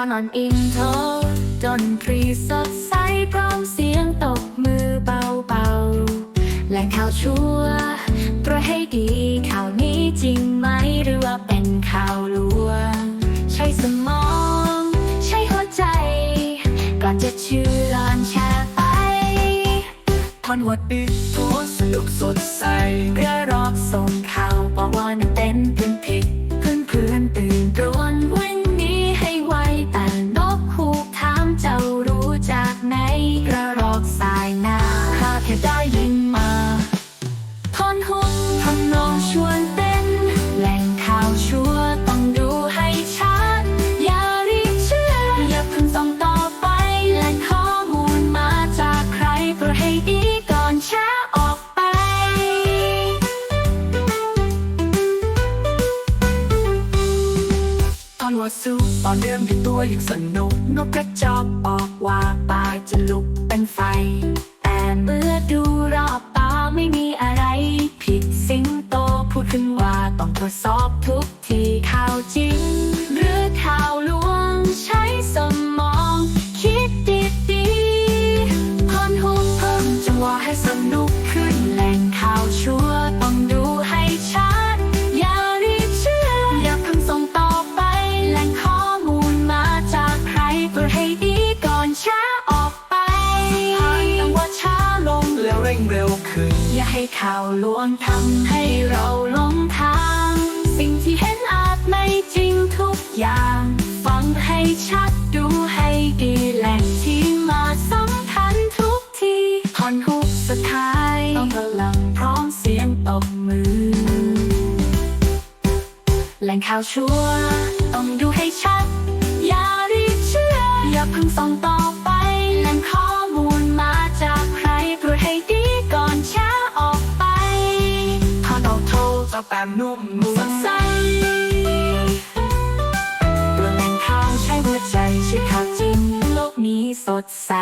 อนออนอินโทรดนตรีสดใสพร้อมเสียงตบมือเบาๆ แล่งข่าวชัวร์ตรวให้ดีข่าวนี้จริงไหมหรือว่าเป็นข่าวลวง ใช้สมอง ใช้หัวใจ ก่อนจะเชื่อลอนแชร์ไปมันวัดดีโพสต์สนุกสดใสเพื่อรอบส่งข่าวบอกว่านั่นเป็นพื่อนผิดเพื่อนเพื่อนตื่นรู้ วัดสู้ตอนเดิมที่ตัวยังสนุกนกกระจอกบอกว่าปลาจะลุกเป็นไฟ แต่เมื่อดูรอบตาไม่มีอะไร ผิดสิงโตพูดขึ้นว่าต้องตรวจสอบทุกทีข่าวจริง หรือข่าวลวงใช้สมอง คิดดีดีๆพอนหุบเพิ่มจังหวะให้สนุก ร่งเร็วขึ้น อย่าให้ข่าวลวงทำให้เราหลงทาง สิ่งที่เห็นอาจไม่จริงทุกอย่าง ฟังให้ชัดดูให้ดีแหล่งที่มาสำคัญทุกทีทอนฮุกสุดท้ายต้องพลังพร้อมเสียงตบมือ แหล่งข่าวชัวร์ต้องดูให้ชัด อย่ารีบเชื่อ อย่าเพิ่งส่องต่อไปาวแปมนุ่มนวสดใสเปลืองแหล่งข้าวใช้หัวใจใช่ข่าจริงโลกนี้สดใส